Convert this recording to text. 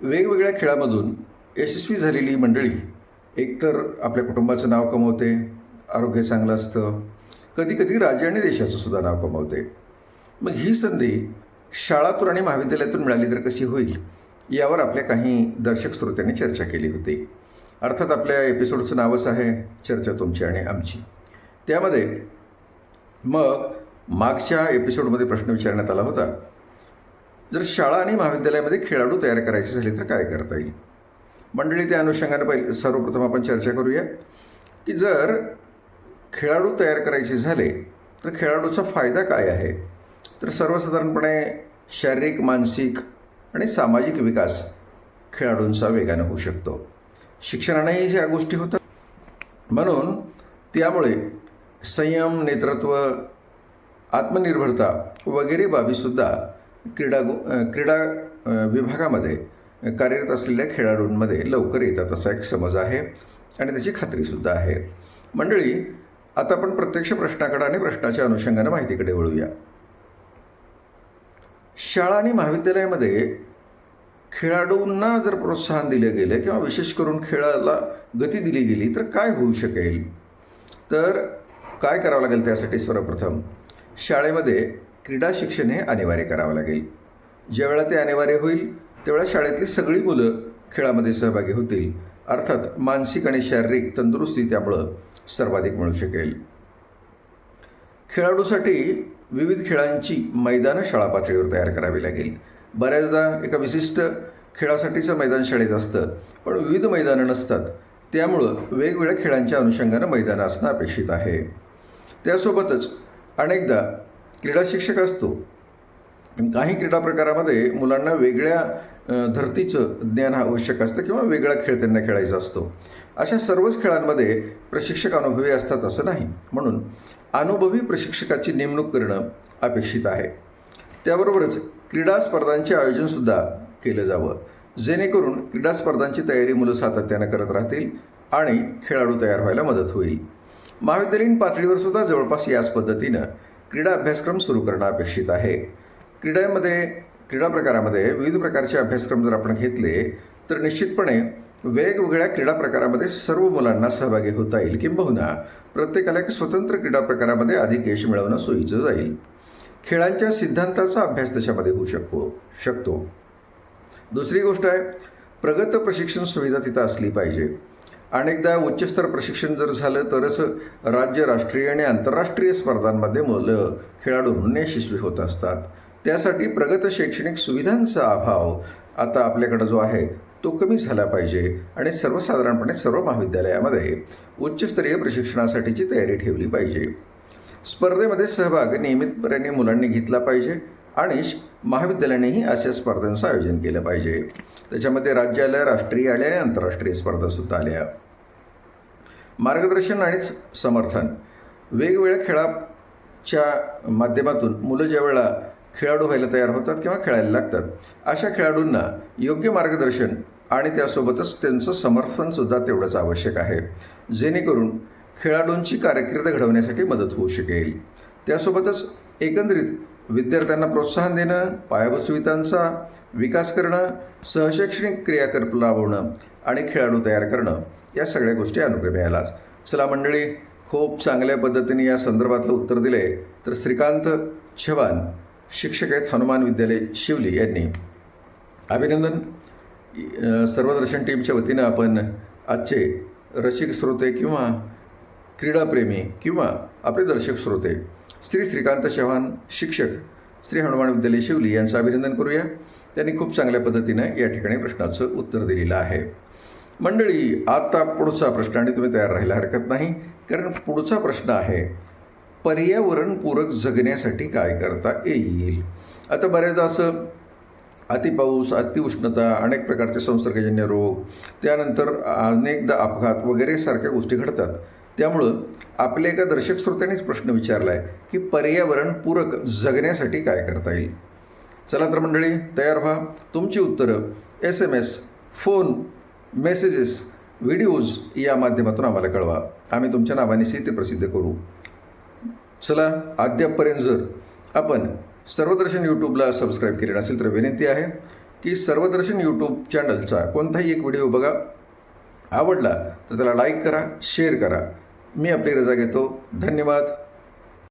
वेगवेगळ्या खेळामधून यशस्वी झालेली मंडळी एकतर आपल्या कुटुंबाचं नाव कमवते आरोग्य चांगलं असतं कधीकधी राज्य आणि देशाचं सुद्धा नाव कमवते. मग ही संधी शाळातून आणि महाविद्यालयातून मिळाली तर कशी होईल यावर आपल्या काही दर्शक श्रोत्यांनी चर्चा केली होती. अर्थात आपल्या एपिसोडचं नावच आहे चर्चा तुमची आणि आमची. त्यामध्ये मग मागच्या एपिसोडमध्ये प्रश्न विचारण्यात आला होता जर शाळा आणि महाविद्यालयामध्ये खेळाडू तयार करायचे झाले तर काय करता येईल? मंडळी त्या अनुषंगाने पहिले सर्वप्रथम आपण चर्चा करूया की जर खेळाडू तयार करायचे झाले तर खेळाडूचा फायदा काय आहे? तर सर्वसाधारणपणे शारीरिक मानसिक आणि सामाजिक विकास खेळाडूंचा वेगानं होऊ शकतो. शिक्षणानेही ज्या गोष्टी होतात म्हणून त्यामुळे संयम नेतृत्व आत्मनिर्भरता वगैरे बाबीसुद्धा क्रीडा गो क्रीडा विभागामध्ये कार्यरत असलेल्या खेळाडूंमध्ये लवकर येतात असा एक समज आहे आणि त्याची खात्रीसुद्धा आहे. मंडळी आता आपण प्रत्यक्ष प्रश्नाकडे आणि प्रश्नाच्या अनुषंगाने माहितीकडे वळूया. शाळा आणि महाविद्यालयामध्ये खेळाडूंना जर प्रोत्साहन दिलं गेलं किंवा विशेष करून खेळाला गती दिली गेली तर काय होऊ शकेल? तर काय करावं लागेल त्यासाठी सर्वप्रथम? शाळेमध्ये क्रीडा शिक्षण हे अनिवार्य करावं लागेल. ज्यावेळा ते अनिवार्य होईल त्यावेळा शाळेतली सगळी मुलं खेळामध्ये सहभागी होतील. अर्थात मानसिक आणि शारीरिक तंदुरुस्ती त्यामुळं सर्वाधिक मिळू शकेल. खेळाडूसाठी विविध खेळांची मैदानं शाळा पातळीवर तयार करावी लागेल. बऱ्याचदा एका विशिष्ट खेळासाठीचं मैदान शाळेत असतं पण विविध मैदानं नसतात. त्यामुळं वेगवेगळ्या खेळांच्या अनुषंगानं मैदानं असणं अपेक्षित आहे. त्यासोबतच अनेकदा क्रीडा शिक्षक असतो. पण काही क्रीडा प्रकारामध्ये मुलांना वेगळ्या धर्तीचं ज्ञान आवश्यक असतं किंवा वेगळा खेळ त्यांना खेळायचा असतो. अशा सर्वच खेळांमध्ये प्रशिक्षक अनुभवी असतात असं नाही. म्हणून अनुभवी प्रशिक्षकाची नेमणूक करणं अपेक्षित आहे. त्याबरोबरच क्रीडा स्पर्धांचे आयोजनसुद्धा केलं जावं. जेणेकरून क्रीडा स्पर्धांची तयारी मुलं सातत्यानं करत राहतील आणि खेळाडू तयार व्हायला मदत होईल. महाविद्यालयीन पातळीवर सुद्धा जवळपास याच पद्धतीनं क्रीडा अभ्यासक्रम सुरू करणं अपेक्षित आहे. क्रीडामध्ये क्रीडा प्रकारामध्ये विविध प्रकारचे अभ्यासक्रम जर आपण घेतले तर निश्चितपणे वेगवेगळ्या क्रीडा प्रकारामध्ये सर्व मुलांना सहभागी होता येईल किंबहुना प्रत्येकाला एक स्वतंत्र क्रीडा प्रकारामध्ये अधिक यश मिळवणं सोयीचं जाईल. खेळांच्या सिद्धांताचा अभ्यास त्याच्यामध्ये होऊ शकतो शकतो. दुसरी गोष्ट आहे प्रगत प्रशिक्षण सुविधा तिथं असली पाहिजे. अनेकदा उच्चस्तर प्रशिक्षण जर झालं तरच राज्य राष्ट्रीय आणि आंतरराष्ट्रीय स्पर्धांमध्ये मुलं खेळाडू म्हणून यशस्वी होत असतात. त्यासाठी प्रगत शैक्षणिक सुविधांचा अभाव आता आपल्याकडं जो आहे तो कमी झाला पाहिजे आणि सर्वसाधारणपणे सर्व महाविद्यालयामध्ये उच्चस्तरीय प्रशिक्षणासाठीची तयारी ठेवली पाहिजे. स्पर्धेमध्ये सहभाग नियमितपणे मुलांनी घेतला पाहिजे. आणि श- महाविद्यालयानेही अशा स्पर्धांचं आयोजन केलं पाहिजे. त्याच्यामध्ये राज्याला राष्ट्रीय आल्या आणि आंतरराष्ट्रीय स्पर्धासुद्धा आल्या. मार्गदर्शन आणि समर्थन. वेगवेगळ्या खेळाच्या माध्यमातून मुलं ज्यावेळेला खेळाडू व्हायला तयार होतात किंवा खेळायला लागतात अशा खेळाडूंना योग्य मार्गदर्शन आणि त्यासोबतच त्यांचं समर्थनसुद्धा तेवढंच आवश्यक आहे जेणेकरून खेळाडूंची कारकीर्द घडवण्यासाठी मदत होऊ शकेल. त्यासोबतच एकंदरीत विद्यार्थ्यांना प्रोत्साहन देणं पायाभूत सुविधांचा विकास करणं सहशैक्षणिक क्रियाकल्प राबवणं आणि खेळाडू तयार करणं या सगळ्या गोष्टी अनुक्रमे आलाच चला मंडळी खूप चांगल्या पद्धतीने या संदर्भातलं उत्तर दिले. तर श्रीकांत छवान शिक्षक आहेत हनुमान विद्यालय शिवली यांनी. अभिनंदन. सर्वदर्शन टीमच्या वतीनं आपण आजचे रसिक श्रोते किंवा क्रीडाप्रेमी किंवा आपले दर्शक श्रोते श्री श्रीकांत चव्हाण शिक्षक श्री हनुमान विद्यालय शिवली यांचं अभिनंदन करूया. त्यांनी खूप चांगल्या पद्धतीनं या ठिकाणी प्रश्नाचं उत्तर दिलेलं आहे. मंडळी आता पुढचा प्रश्न आणि तुम्ही तयार राहायला हरकत नाही कारण पुढचा प्रश्न आहे पर्यावरणपूरक जगण्यासाठी काय करता येईल? आता बऱ्याचदा असं अतिपाऊस अतिउष्णता अनेक प्रकारचे संसर्गजन्य रोग त्यानंतर अनेकदा अपघात वगैरे सारख्या गोष्टी घडतात. त्यामुळं आपल्या एका दर्शक श्रोत्यानेच प्रश्न विचारला आहे की पर्यावरणपूरक जगण्यासाठी काय करता येईल? चला तर मंडळी तयार व्हा. तुमची उत्तरं S M S phone messages videos या माध्यमातून आम्हाला कळवा. आम्ही तुमच्या नावानिशी ते प्रसिद्ध करू. चला अद्यापपर्यंत जर आपण सर्वदर्शन यूट्यूबला सबस्क्राईब केले नसेल तर विनंती आहे की सर्वदर्शन यूट्यूब चॅनलचा कोणताही एक व्हिडिओ बघा. आवडला तर त्याला लाईक करा शेअर करा. मी आपली रजा घेतो. धन्यवाद.